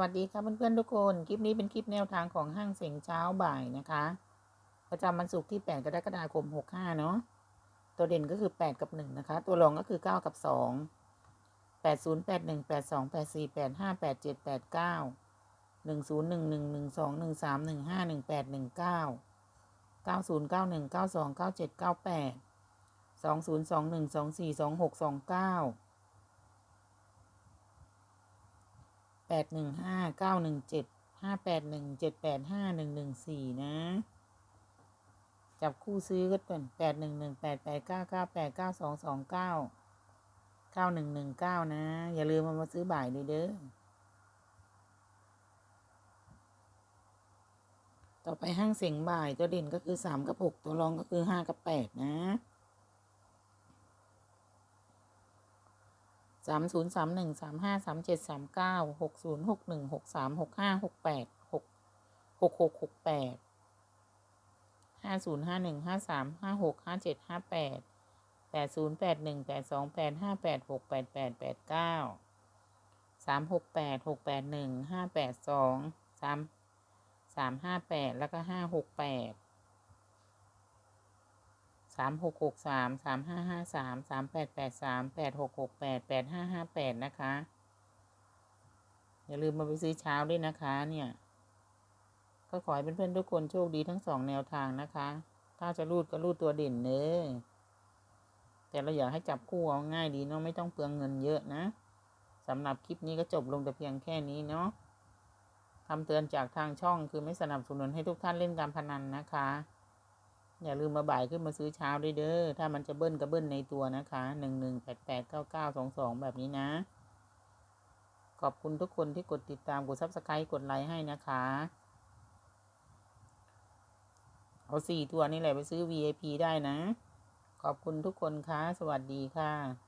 วัสดีครับเพื่อนๆทุกคน คลิปนี้เป็นคลิปแนวทางของห้างเสียงเช้าบ่ายนะคะ ประจำวันศุกร์ที่ 8 กรกฎาคม 65 เนาะตัวเด่นก็คือ 8 กับ 1 นะคะ ตัวรองก็คือ 9 กับ 2 80 81 82 84 85 87 89 10 11 12 13 15 18 19 90 91 92 97 98 20 21 24 26 29 แปดหนึ่งห้าเก้าหนึ่งเจ็ดห้าแปดหนึ่งเจ็ดแปดห้าหนึ่งหนึ่งสี่นะ จับคู่ซื้อก็เป็นแปดหนึ่งหนึ่งแปดแปดเก้าเก้าแปดเก้าสองสองเก้าเก้าหนึ่งหนึ่งเก้านะ อย่าลืมมามาซื้อบ่ายด้วยเด้อ ต่อไปห้างเสียงบ่ายตัวเด่นก็คือสามกับหกตัวรองก็คือห้ากับแปดนะ สามศูนย์สามหนึ่งสามห้าสามเจ็ดสามเก้าหกศูนย์หกหนึ่งหกสามหกห้าหกแปดหกหกหกหกแปดห้าศูนย์ห้าหนึ่งห้าสามห้าหกห้าเจ็ดห้าแปดแปดศูนย์แปดหนึ่งแปดสองแปดห้าแปดหกแปดแปดแปดเก้าสามหกแปดหกแปดหนึ่งห้าแปดสองสามสามห้าแปดแล้วก็ห้าหกแปด สามหกหกสามสามห้าห้าสามสามแปดแปดสามแปดหกหกแปดแปดห้าห้าแปดนะคะ อย่าลืมมาไปซื้อเช้าด้วยนะคะเนี่ยก็ขอให้เพื่อนๆทุกคนโชคดีทั้งสองแนวทางนะคะ ถ้าจะรูดก็รูดตัวเด่นเนอแต่เราอยากให้จับคู่เอาง่ายดีเนาะไม่ต้องเปลืองเงินเยอะนะสำหรับคลิปนี้ก็จบลงแต่เพียงแค่นี้เนาะคำเตือนจากทางช่องคือไม่สนับสนุนให้ทุกท่านเล่นการพนันนะคะ อย่าลืมมาบ่ายขึ้นมาซื้อเช้าด้วยเด้อ ถ้ามันจะเบิ้ลก็เบิ้ลในตัวนะคะหนึ่งหนึ่งแปดแปดเก้าเก้าสองสองแบบนี้นะ ขอบคุณทุกคนที่กดติดตาม กดซับสไครต์กดไลค์ให้นะคะ เอาสี่ตัวนี่แหละไปซื้อ VIP ได้นะ ขอบคุณทุกคนค่ะ สวัสดีค่ะ